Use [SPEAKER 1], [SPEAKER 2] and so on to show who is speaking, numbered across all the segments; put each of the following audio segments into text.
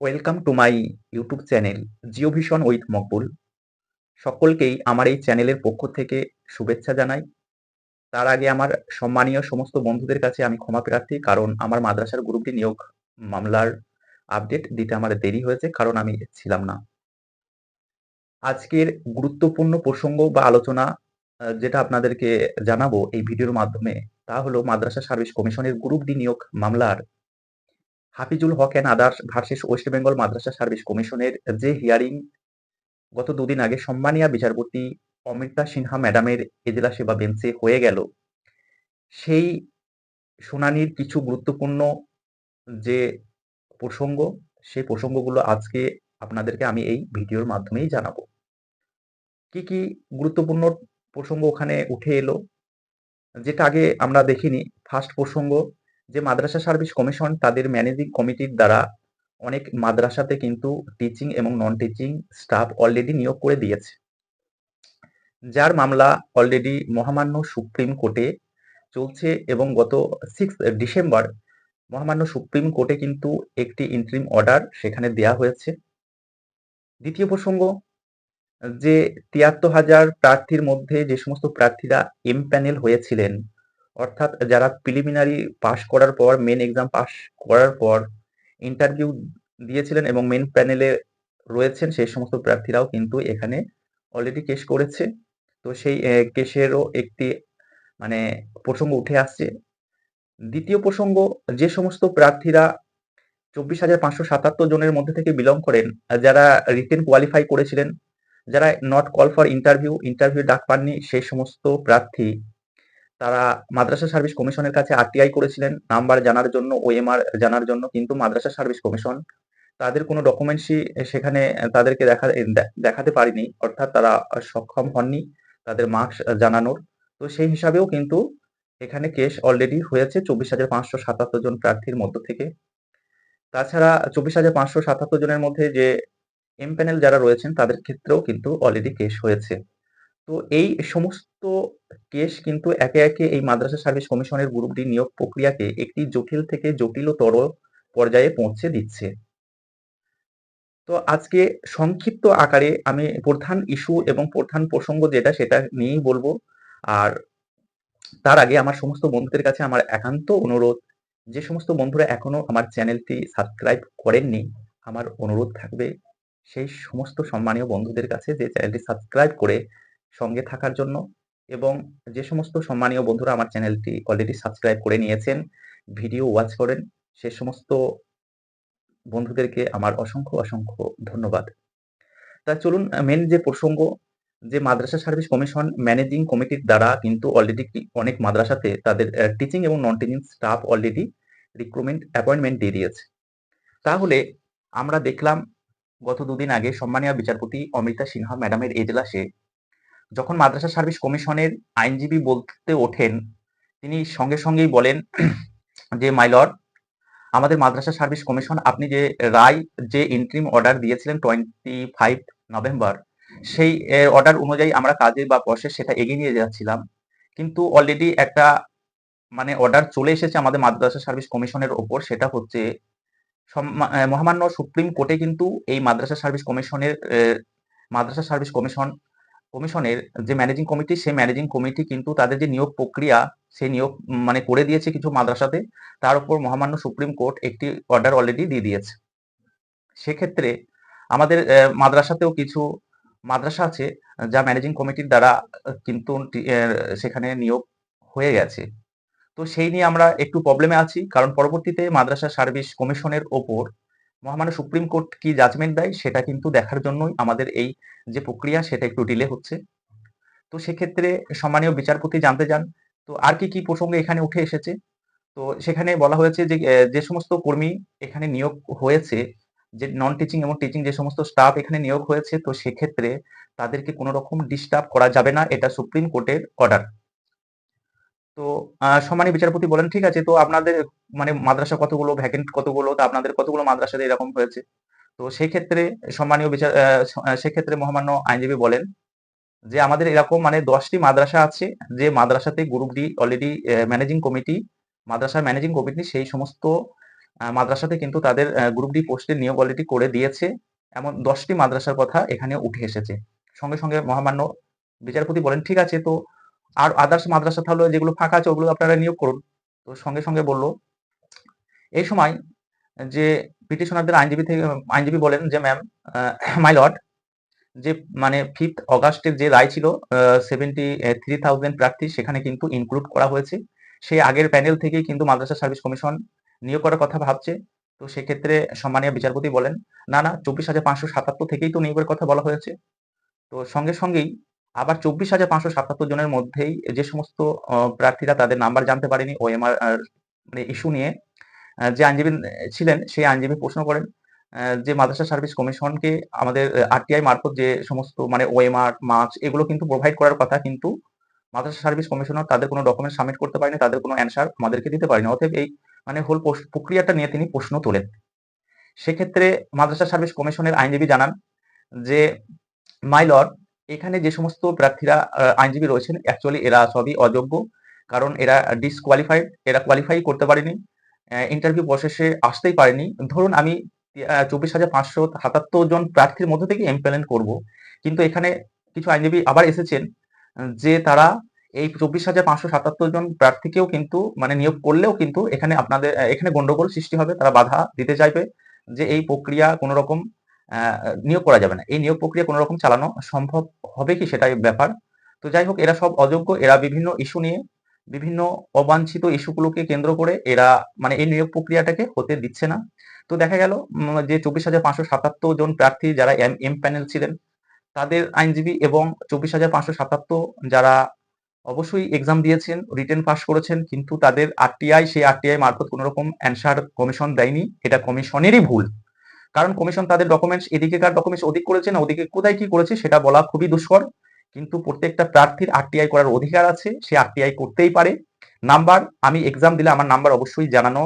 [SPEAKER 1] Welcome to my YouTube channel geo vision with Maqbool সকলকেই আমার এই চ্যানেলের পক্ষ থেকে শুভেচ্ছা জানাই। তার আগে আমার সম্মানীয় সমস্ত বন্ধুদের কাছে আমি ক্ষমা প্রার্থী, কারণ আমার মাদ্রাসার গ্রুপটি নিয়োগ মামলার আপডেট দিতে আমার দেরি হয়েছে, কারণ আমি ছিলাম না। আজকের গুরুত্বপূর্ণ প্রসঙ্গ বা আলোচনা যেটা আপনাদেরকে জানাব এই ভিডিওর মাধ্যমে, তা হলো মাদ্রাসা সার্ভিস কমিশনের গ্রুপ ডি নিয়োগ মামলার Hafizul Haque and others versus West Bengal Madrasah service কমিশনের যে হিয়ারিং গত দুদিন আগে সম্মানীয় বিচারপতি অমৃতা সিনহা ম্যাডামের এজলাসে বা বেঞ্চে হয়ে গেল। সেই শুনানির কিছু গুরুত্বপূর্ণ যে প্রসঙ্গ সেই প্রসঙ্গগুলো আজকে আপনাদেরকে আমি এই ভিডিওর মাধ্যমেই জানাব। কি কি গুরুত্বপূর্ণ প্রসঙ্গ ওখানে উঠে এলো, যেটা আগে আমরা দেখিনি। ফার্স্ট প্রসঙ্গ যে মাদ্রাসা সার্ভিস কমিশন তাদের ম্যানেজিং কমিটির দ্বারা অনেক মাদ্রাসাতে কিন্তু টিচিং এবং নন টিচিং স্টাফ অলরেডি নিয়োগ করে দিয়েছে। যার মামলা অলরেডি মহামান্য সুপ্রিম কোর্টে চলছে এবং গত সিক্স ডিসেম্বর মহামান্য সুপ্রিম কোর্টে কিন্তু একটি ইন্ট্রিম অর্ডার সেখানে দেয়া হয়েছে। দ্বিতীয় প্রসঙ্গ, যে তিয়াত্তর হাজার প্রার্থীর মধ্যে যে সমস্ত প্রার্থীরা এম প্যানেল হয়েছিলেন অর্থাৎ যারা প্রিলিমিনারি পাশ করার পর মেন এক্সাম পাশ করার পর ইন্টারভিউ দিয়েছিলেন এবং মেন প্যানেলে রয়েছেন, সেই সমস্ত প্রার্থীরাও কিন্তু এখানে অলরেডি কেস করেছে। তো সেই কেসেরও একটি মানে প্রসঙ্গ উঠে আসছে। দ্বিতীয় প্রসঙ্গ, যে সমস্ত প্রার্থীরা চব্বিশ হাজার পাঁচশো সাতাত্তর জনের মধ্যে থেকে বিলং করেন, যারা রিটেন কোয়ালিফাই করেছিলেন, যারা not call for interview interview ডাক পাননি, সেই সমস্ত প্রার্থী তারা মাদ্রাসা সার্ভিস কমিশনের কাছে আরটিআই করেছিলেন, নাম্বার জানার জন্য, ওএমআর জানার জন্য, কিন্তু মাদ্রাসা সার্ভিস কমিশন তাদের কোনো ডকুমেন্টসই সেখানে তাদেরকে দেখা দেখাতে পারেনি, অর্থাৎ তারা সক্ষম হননি তাদের মার্কস জানানোর। তো সেই হিসাবেও কিন্তু এখানে কেস অলরেডি হয়েছে চব্বিশ হাজার পাঁচশো সাতাত্তর জন প্রার্থীর মধ্য থেকে। তাছাড়া চব্বিশ হাজার পাঁচশো সাতাত্তর জনের মধ্যে যে এম প্যানেল যারা রয়েছেন, তাদের ক্ষেত্রেও কিন্তু অলরেডি কেস হয়েছে। তো এই সমস্ত কেস কিন্তু একে একে এই মাদ্রাসা সার্ভিস কমিশনের গ্রুপ ডি নিয়োগ প্রক্রিয়াকে একটি জটিল থেকে জটিলতর পর্যায়ে পৌঁছে দিচ্ছে। তো আজকে সংক্ষিপ্ত আকারে আমি প্রধান ইস্যু এবং প্রধান প্রসঙ্গ যেটা সেটা নিয়েই বলব। আর তার আগে আমার সমস্ত বন্ধুদের কাছে আমার একান্ত অনুরোধ, যে সমস্ত বন্ধুরা এখনও আমার চ্যানেলটি সাবস্ক্রাইব করেননি, আমার অনুরোধ থাকবে সেই সমস্ত সম্মানীয় বন্ধুদের কাছে যে চ্যানেলটি সাবস্ক্রাইব করে সঙ্গে থাকার জন্য। এবং যে সমস্ত সম্মানীয় বন্ধুরা আমার চ্যানেলটি অলরেডি সাবস্ক্রাইব করে নিয়েছেন ভিডিও ওয়াচ করেন, সে সমস্ত বন্ধুদেরকে আমার অসংখ্য অসংখ্য ধন্যবাদ। তা চলুন মেন যে প্রসঙ্গ, যে মাদ্রাসা সার্ভিস কমিশন ম্যানেজিং কমিটির দ্বারা কিন্তু অলরেডি অনেক মাদ্রাসাতে তাদের টিচিং এবং non teaching staff already recruitment appointment দিয়ে দিয়েছে। তাহলে আমরা দেখলাম, গত দুদিন আগে সম্মানীয় বিচারপতি অমৃতা সিনহা ম্যাডামের এজলাসে যখন মাদ্রাসা সার্ভিস কমিশনের আইনজীবী বলতে ওঠেন, তিনি সঙ্গে সঙ্গেই বলেন যে মাইলর আমাদের মাদ্রাসা সার্ভিস কমিশন, আপনি যে রায়, যে ইন্ট্রিম অর্ডার দিয়েছিলেন টোয়েন্টি ফাইভ নভেম্বর, সেই অর্ডার অনুযায়ী আমরা কাজে বা প্রসেস সেটা এগিয়ে নিয়ে যাচ্ছিলাম। কিন্তু অলরেডি একটা মানে অর্ডার চলে এসেছে আমাদের মাদ্রাসা সার্ভিস কমিশনের ওপর, সেটা হচ্ছে মহামান্য সুপ্রিম কোর্টে কিন্তু এই মাদ্রাসা সার্ভিস কমিশনের মাদ্রাসা সার্ভিস কমিশন কমিশনের যে ম্যানেজিং কমিটি সেই ম্যানেজিং কমিটি কিন্তু তাদের যে নিয়োগ প্রক্রিয়া, সেই নিয়োগ মানে করে দিয়েছে কিছু মাদ্রাসাতে, তার উপর মহামান্য সুপ্রিম কোর্ট একটি অর্ডার অলরেডি দিয়ে দিয়েছে। সেক্ষেত্রে আমাদের মাদ্রাসাতেও কিছু মাদ্রাসা আছে, যা ম্যানেজিং কমিটির দ্বারা কিন্তু সেখানে নিয়োগ হয়ে গেছে। তো সেই নিয়ে আমরা একটু প্রবলেমে আছি, কারণ পরবর্তীতে মাদ্রাসা সার্ভিস কমিশনের ওপর মহামান্য সুপ্রিম কোর্ট কি জাজমেন্ট দেয় সেটা কিন্তু দেখার জন্যই আমাদের এই যে প্রক্রিয়া সেটা একটু ডিলে হচ্ছে। তো সেক্ষেত্রে সম্মানীয় বিচারপতি জানতে চান, তো আর কি কি প্রসঙ্গে এখানে উঠে এসেছে? তো সেখানে বলা হয়েছে যে যে সমস্ত কর্মী এখানে নিয়োগ হয়েছে, যে নন টিচিং এবং টিচিং যে সমস্ত স্টাফ এখানে নিয়োগ হয়েছে, তো সেক্ষেত্রে তাদেরকে কোনো রকম ডিস্টার্ব করা যাবে না, এটা সুপ্রিম কোর্টের অর্ডার তো সম্মানীয় বিচারপতি বলেন, ঠিক আছে, তো আপনাদের মানে মাদ্রাসা কতগুলো ভ্যাকেন্ট কতগুলো, তা আপনাদের কতগুলো মাদ্রাসাতে এরকম হয়েছে? তো সেই ক্ষেত্রে সম্মানীয় বিচার সেক্ষেত্রে মহামান্য আইনজীবী বলেন যে, আমাদের এরকম মানে দশটি মাদ্রাসা আছে, যে মাদ্রাসাতে group D already managing committee মাদ্রাসার ম্যানেজিং কমিটি সেই সমস্ত মাদ্রাসাতে কিন্তু তাদের গ্রুপ ডি পোস্টের নিয়োগ অলরেডি করে দিয়েছে। এমন দশটি মাদ্রাসার কথা এখানে উঠে এসেছে। সঙ্গে সঙ্গে মহামান্য বিচারপতি বলেন, ঠিক আছে, তো আর আদার্স মাদ্রাসা তাহলে যেগুলো ফাঁকা আছে ওগুলো আপনারা নিয়োগ করুন। তো সঙ্গে সঙ্গে বলল, এই সময় যে পিটিশনারদের আইনজীবী থেকে, আইনজীবী বলেন যে ম্যাম মাই লর্ড যে মানে ফিফথ অগাস্টের যে রায় ছিল সেভেন্টি থ্রি থাউজেন্ড প্রার্থী সেখানে কিন্তু ইনক্লুড করা হয়েছে। সেই আগের প্যানেল থেকেই কিন্তু মাদ্রাসা সার্ভিস কমিশন নিয়োগ করার কথা ভাবছে। তো সেক্ষেত্রে সম্মানীয় বিচারপতি বলেন, না না, চব্বিশ হাজার পাঁচশো সাতাত্তর থেকেই তো নিয়োগের কথা বলা হয়েছে। তো সঙ্গে সঙ্গেই আবার চব্বিশ হাজার পাঁচশো সাতাত্তর জনের মধ্যেই যে সমস্ত প্রার্থীরা তাদের নাম্বার জানতে পারেনি ও ওএমআর মানে ইস্যু নিয়ে যে আইনজীবী ছিলেন, সেই আইনজীবী প্রশ্ন করেন যে মাদ্রাসা সার্ভিস কমিশনকে আমাদের আরটিআই মারফত যে সমস্ত মানে ওএমআর, মার্কস, এগুলো কিন্তু প্রোভাইড করার কথা, কিন্তু মাদ্রাসা সার্ভিস কমিশনার তাদের কোনো ডকুমেন্ট সাবমিট করতে পারেনি, তাদের কোনো অ্যান্সার আমাদেরকে দিতে পারেনি, অতএব এই মানে হোল প্রক্রিয়াটা নিয়ে তিনি প্রশ্ন তোলেন। সেক্ষেত্রে মাদ্রাসা সার্ভিস কমিশনের আইনজীবী জানান যে মাই লর্ড এখানে যে সমস্ত প্রার্থীরা আইনজীবী রয়েছেন অ্যাকচুয়ালি এরা সবই অযোগ্য। কারণ এরা ডিসকোয়ালিফাইড এরা কোয়ালিফাই করতে পারেনি। ইন্টারভিউ প্রসেসে আসতেই পারেনি। ধরুন আমি চব্বিশ হাজার পাঁচশো সাতাত্তর জন প্রার্থীর মধ্যে থেকে এমপ্লয়মেন্ট করব। কিন্তু এখানে কিছু আইনজীবী আবার এসেছেন, যে তারা এই চব্বিশ হাজার পাঁচশো সাতাত্তর জন প্রার্থীকেও কিন্তু মানে নিয়োগ করলেও কিন্তু এখানে আপনাদের, এখানে গন্ডগোল সৃষ্টি হবে, তারা বাধা দিতে চাইবে, যে এই প্রক্রিয়া কোনো রকম নিয়োগ করা যাবে না। এই নিয়োগ প্রক্রিয়া কোনো রকম চালানো সম্ভব হবে কি সেটাই ব্যাপার। তো যাই হোক, এরা সব অযোগ্য, এরা বিভিন্ন ইস্যু নিয়ে বিভিন্ন অবাঞ্ছিত ইস্যুগুলোকে কেন্দ্র করে এরা মানে এই নিয়োগ প্রক্রিয়াটাকে হতে দিচ্ছে না। তো দেখা গেল যে চব্বিশ হাজার পাঁচশো সাতাত্তর জন প্রার্থী যারা এম এম প্যানেল ছিলেন, তাদের আইনজীবী এবং চব্বিশ হাজার পাঁচশো সাতাত্তর যারা অবশ্যই এক্সাম দিয়েছেন রিটেন পাস করেছেন, কিন্তু তাদের আরটিআই সেই আরটিআই মারফত কোনো রকম অ্যান্সার কমিশন দেয়নি। এটা কমিশনেরই ভুল। কারণ কমিশন তাদের ডকুমেন্টস এদিকে কার ডকুমেন্টস ওদিক করেছে না, ওদিকে কোথায় কি করেছে সেটা বলা খুবই দুষ্কর। কিন্তু প্রত্যেকটা প্রার্থীর আরটিআই করার অধিকার আছে, সে আরটিআই করতেই পারে। নাম্বার, আমি এক্সাম দিলে আমার নাম্বার অবশ্যই জানানো,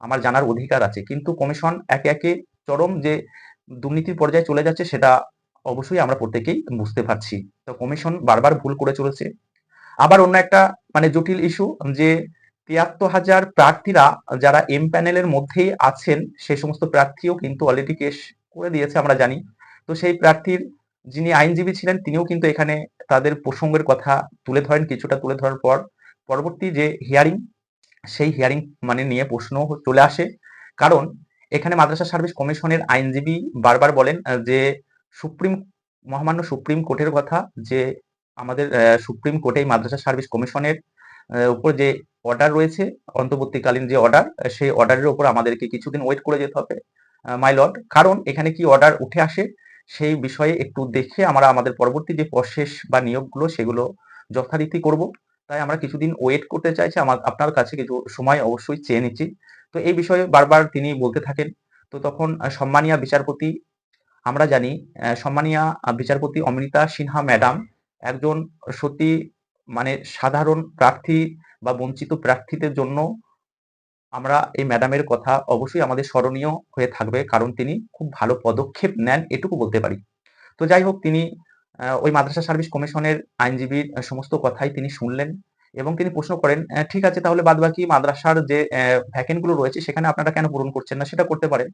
[SPEAKER 1] আমার জানার অধিকার আছে। কিন্তু কমিশন একে একে চরম যে দুর্নীতির পর্যায়ে চলে যাচ্ছে, সেটা অবশ্যই আমরা প্রত্যেকেই বুঝতে পারছি। তো কমিশন বারবার ভুল করে চলেছে। আবার অন্য একটা মানে জটিল ইস্যু যে তিয়াত্তর হাজার প্রার্থীরা যারা এম প্যানেলের মধ্যেই আছেন সেই সমস্ত প্রার্থীও কিন্তু অলরেডি কেস করে দিয়েছে আমরা জানি। তো সেই প্রার্থীর যিনি আইনজীবী ছিলেন, তিনিও কিন্তু এখানে তাদের প্রসঙ্গের কথা তুলে ধরেন, কিছুটা তুলে ধরার পর। পরবর্তী যে হিয়ারিং সেই হিয়ারিং মানে নিয়ে প্রশ্ন চলে আসে। কারণ এখানে মাদ্রাসা সার্ভিস কমিশনের আইনজীবী বারবার বলেন যে সুপ্রিম, মহামান্য সুপ্রিম কোর্টের কথা, যে আমাদের সুপ্রিম কোর্টে মাদ্রাসা সার্ভিস কমিশনের উপর যে অর্ডার রয়েছে, অন্তর্বর্তীকালীন যে অর্ডার সেই অর্ডারের উপর আমাদেরকে কিছুদিন ওয়েট করে যেতে হবে মাই কারণ এখানে কি অর্ডার উঠে আসে, সেই বিষয়ে একটু দেখে আমরা আমাদের পরবর্তী যে প্রসেস বা নিয়োগগুলো, সেগুলো যথারীতি করব। তাই আমরা কিছুদিন ওয়েট করতে চাইছি, আমার, আপনার কাছে কিছু সময় অবশ্যই চেয়ে নিচ্ছি। তো এই বিষয়ে বারবার তিনি বলতে থাকেন, তো তখন সম্মানিয়া বিচারপতি, আমরা জানি সম্মানিয়া বিচারপতি অমৃতা সিনহা ম্যাডাম একজন সত্যি মানে সাধারণ প্রার্থী বা বঞ্চিত প্রার্থীদের জন্য আমরা এই ম্যাডামের কথা অবশ্যই আমাদের স্মরণীয় হয়ে থাকবে, কারণ তিনি খুব ভালো পদক্ষেপ নেন, এটুকু বলতে পারি। তো যাই হোক, তিনি ওই মাদ্রাসা সার্ভিস কমিশনের আইনজীবীর সমস্ত কথাই তিনি শুনলেন এবং তিনি প্রশ্ন করেন ঠিক আছে, তাহলে বাদবাকি মাদ্রাসার যে ভ্যাকেন্টগুলো রয়েছে, সেখানে আপনারা কেন পূরণ করছেন না? সেটা করতে পারেন।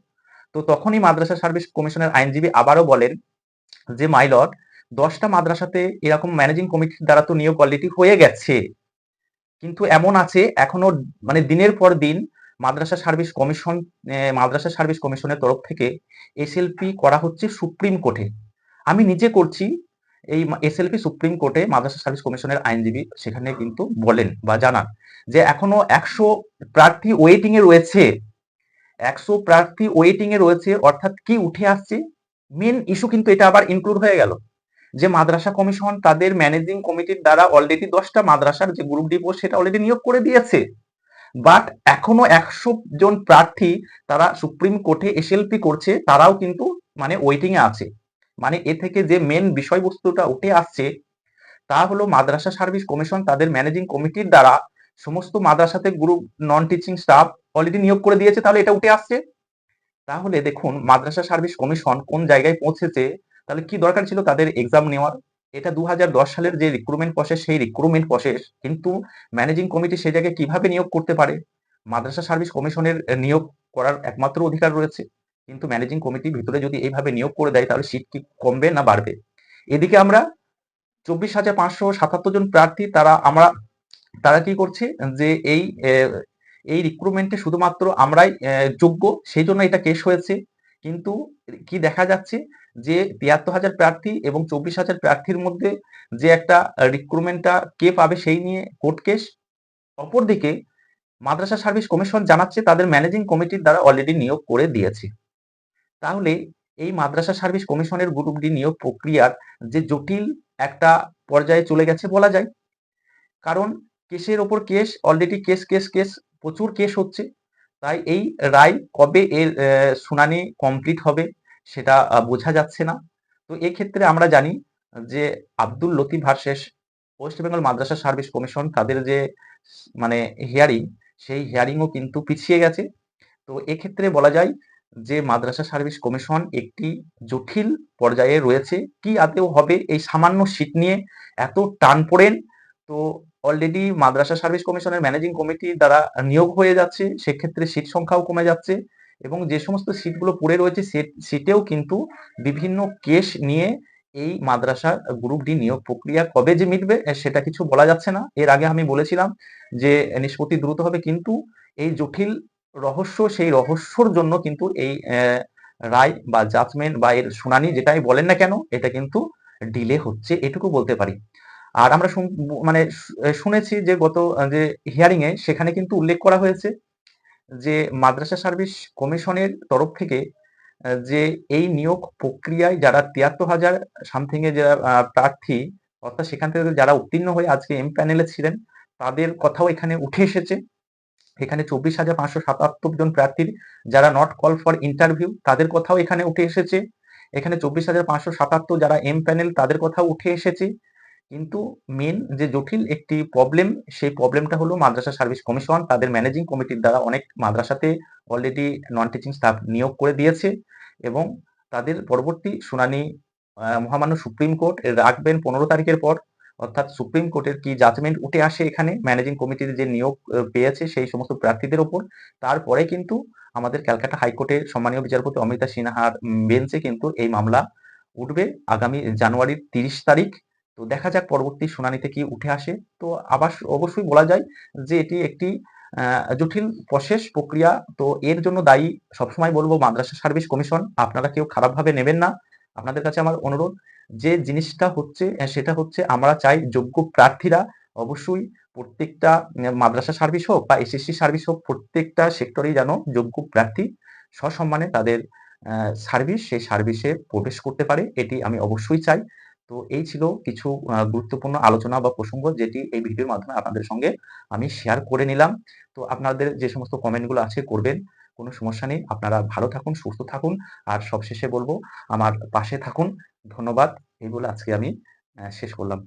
[SPEAKER 1] তো তখনই মাদ্রাসা সার্ভিস কমিশনের আইনজীবী আবারও বলেন যে মাইলট দশটা মাদ্রাসাতে এরকম ম্যানেজিং কমিটির দ্বারা তো নিয়োগ অলরেডি হয়ে গেছে। কিন্তু এমন আছে, এখনও মানে দিনের পর দিন Madrasah service commission Madrasah service কমিশনের তরফ থেকে এসএলপি করা হচ্ছে সুপ্রিম কোর্টে। আমি নিজে করছি, এই এসএলপি সুপ্রিম কোর্টে মাদ্রাসা সার্ভিস কমিশনের আইনজীবী সেখানে কিন্তু বলেন বা জানান যে এখনও একশো প্রার্থী ওয়েটিং এ রয়েছে। একশো প্রার্থী ওয়েটিং এ রয়েছে, অর্থাৎ কি উঠে আসছে? মেন ইস্যু কিন্তু এটা আবার ইনক্লুড হয়ে গেল। যে মাদ্রাসা কমিশন তাদের ম্যানেজিং কমিটির দ্বারা অলরেডি দশটা মাদ্রাসার যে গ্রুপ ডি পোস্ট সেটা অলরেডি নিয়োগ করে দিয়েছে। বাট এখনও একশো জন প্রার্থী তারা সুপ্রিম কোর্টে এসএলপি করছে, তারাও কিন্তু মানে ওয়েটিং এ আছে। মানে এ থেকে যে মেন বিষয়বস্তুটা উঠে আসছে, তা হলো মাদ্রাসা সার্ভিস কমিশন তাদের ম্যানেজিং কমিটির দ্বারা সমস্ত মাদ্রাসাতে group non teaching staff already নিয়োগ করে দিয়েছে, তাহলে এটা উঠে আসছে। তাহলে দেখুন, মাদ্রাসা সার্ভিস কমিশন কোন জায়গায় পৌঁছেছে তাহলে কি দরকার ছিল তাদের এক্সাম নেওয়ার? এটা দু হাজার দশ সালের যে রিক্রুটমেন্ট প্রসেস সেই রিক্রুটমেন্ট প্রসেস কিন্তু ম্যানেজিং কমিটি সেই জায়গায় কীভাবে নিয়োগ করতে পারে? মাদ্রাসা সার্ভিস কমিশনের নিয়োগ করার একমাত্র অধিকার রয়েছে। কিন্তু ম্যানেজিং কমিটি ভিতরে যদি এইভাবে নিয়োগ করে দেয়, তাহলে সিট কি কমবে না বাড়বে? এদিকে আমরা চব্বিশ হাজার পাঁচশো সাতাত্তর জন প্রার্থী, তারা আমরা, তারা কি করছে? যে এই এই রিক্রুটমেন্টে শুধুমাত্র আমরাই যোগ্য, সেই জন্য এটা কেস হয়েছে। কিন্তু কি দেখা যাচ্ছে? যে তিয়াত্তর হাজার প্রার্থী এবং চব্বিশ হাজার প্রার্থীর মধ্যে যে একটা রিক্রুটমেন্টটা কে পাবে সেই নিয়ে কোর্ট কেস অপরদিকে মাদ্রাসা সার্ভিস কমিশন জানাচ্ছে তাদের ম্যানেজিং কমিটির দ্বারা অলরেডি নিয়োগ করে দিয়েছে। তাহলে এই মাদ্রাসা সার্ভিস কমিশনের গ্রুপ ডি নিয়োগ প্রক্রিয়ার যে জটিল একটা পর্যায়ে চলে গেছে বলা যায়। কারণ কেসের ওপর case already case case case প্রচুর কেস হচ্ছে। তাই এই রায় কবে এর শুনানি কমপ্লিট হবে? সেটা বোঝা যাচ্ছে না। তো এক্ষেত্রে আমরা জানি যে Abdul Latif versus West Bengal Madrasah service commission তাদের যে মানে হিয়ারিং সেই হিয়ারিংও কিন্তু পিছিয়ে গেছে। তো এক্ষেত্রে বলা যায় যে মাদ্রাসা সার্ভিস কমিশন একটি জটিল পর্যায়ে রয়েছে। কি আদেও হবে এই সামান্য সিট নিয়ে এত টান পড়েন? তো অলরেডি মাদ্রাসা সার্ভিস কমিশনের ম্যানেজিং কমিটি দ্বারা নিয়োগ হয়ে যাচ্ছে। সেক্ষেত্রে সিট সংখ্যাও কমে যাচ্ছে। এবং যে সমস্ত সিটগুলো পড়ে রয়েছে সিটেও কিন্তু বিভিন্ন কেস নিয়ে এই মাদ্রাসা গ্রুপ ডি নিয়োগ প্রক্রিয়া কবে যে মিটবে সেটা কিছু বলা যাচ্ছে না। এর আগে আমি বলেছিলাম যে নিষ্পত্তি দ্রুত হবে, কিন্তু এই জটিল রহস্য, সেই রহস্যর জন্য কিন্তু এই রায় বা জাজমেন্ট বা এর শুনানি যেটাই বলেন না কেন, এটা কিন্তু ডিলে হচ্ছে, এটুকু বলতে পারি। আর আমরা মানে শুনেছি যে গত, যে হিয়ারিং এ সেখানে কিন্তু উল্লেখ করা হয়েছে যে মাদ্রাসা সার্ভিস কমিশনের তরফ থেকে যে এই নিয়োগ প্রক্রিয়ায় যারা তিয়াত্তর হাজার সামথিং এ যারা প্রার্থী, অর্থাৎ সেখান থেকে যারা উত্তীর্ণ হয়ে আজকে এম প্যানেলে ছিলেন, তাদের কথাও এখানে উঠে এসেছে। এখানে চব্বিশ হাজার পাঁচশো সাতাত্তর জন প্রার্থীর যারা নট কল ফর ইন্টারভিউ তাদের কথাও এখানে উঠে এসেছে। এখানে চব্বিশ হাজার পাঁচশো সাতাত্তর যারা এম প্যানেল তাদের কথাও উঠে এসেছে। কিন্তু মেন যে জটিল একটি প্রবলেম সেই প্রবলেমটা হলো মাদ্রাসা সার্ভিস কমিশন তাদের ম্যানেজিং কমিটির দ্বারা অনেক মাদ্রাসাতে অলরেডি নন টিচিং স্টাফ নিয়োগ করে দিয়েছে এবং তাদের পরবর্তী শুনানি মহামান্য সুপ্রিম কোর্ট রাখবেন পনেরো তারিখের পর। অর্থাৎ সুপ্রিম কোর্টের কি জাজমেন্ট উঠে আসে এখানে? ম্যানেজিং কমিটির যে নিয়োগ পেয়েছে সেই সমস্ত প্রার্থীদের ওপর। তারপরে কিন্তু আমাদের ক্যালকাটা হাইকোর্টের সম্মানীয় বিচারপতি অমিতা সিনহার বেঞ্চে কিন্তু এই মামলা উঠবে আগামী জানুয়ারির তিরিশ তারিখ। তো দেখা যাক পরবর্তী শুনানিতে কি উঠে আসে। তো আবার অবশ্যই বলা যায় যে এটি একটি জটিল প্রসেস প্রক্রিয়া। তো এর জন্য দায়ী সবসময় বলব মাদ্রাসা সার্ভিস কমিশন, আপনারা কেউ খারাপভাবে নেবেন না। আপনাদের কাছে আমার অনুরোধ, যে জিনিসটা হচ্ছে সেটা হচ্ছে আমরা চাই যোগ্য প্রার্থীরা অবশ্যই প্রত্যেকটা মাদ্রাসা সার্ভিস হোক বা এসএসসি সার্ভিস হোক, প্রত্যেকটা সেক্টরেই যেন যোগ্য প্রার্থী সসম্মানে তাদের সার্ভিস, সেই সার্ভিসে প্রবেশ করতে পারে। এটি আমি অবশ্যই চাই। তো এই ছিল কিছু গুরুত্বপূর্ণ আলোচনা বা প্রসঙ্গ যেটি এই ভিডিওর মাধ্যমে আপনাদের সঙ্গে আমি শেয়ার করে নিলাম। তো আপনাদের যে সমস্ত কমেন্টগুলো আছে করবেন, কোনো সমস্যা নেই। আপনারা ভালো থাকুন, সুস্থ থাকুন। আর সবশেষে বলব, আমার পাশে থাকুন। ধন্যবাদ। এই বলে আজকে আমি শেষ করলাম।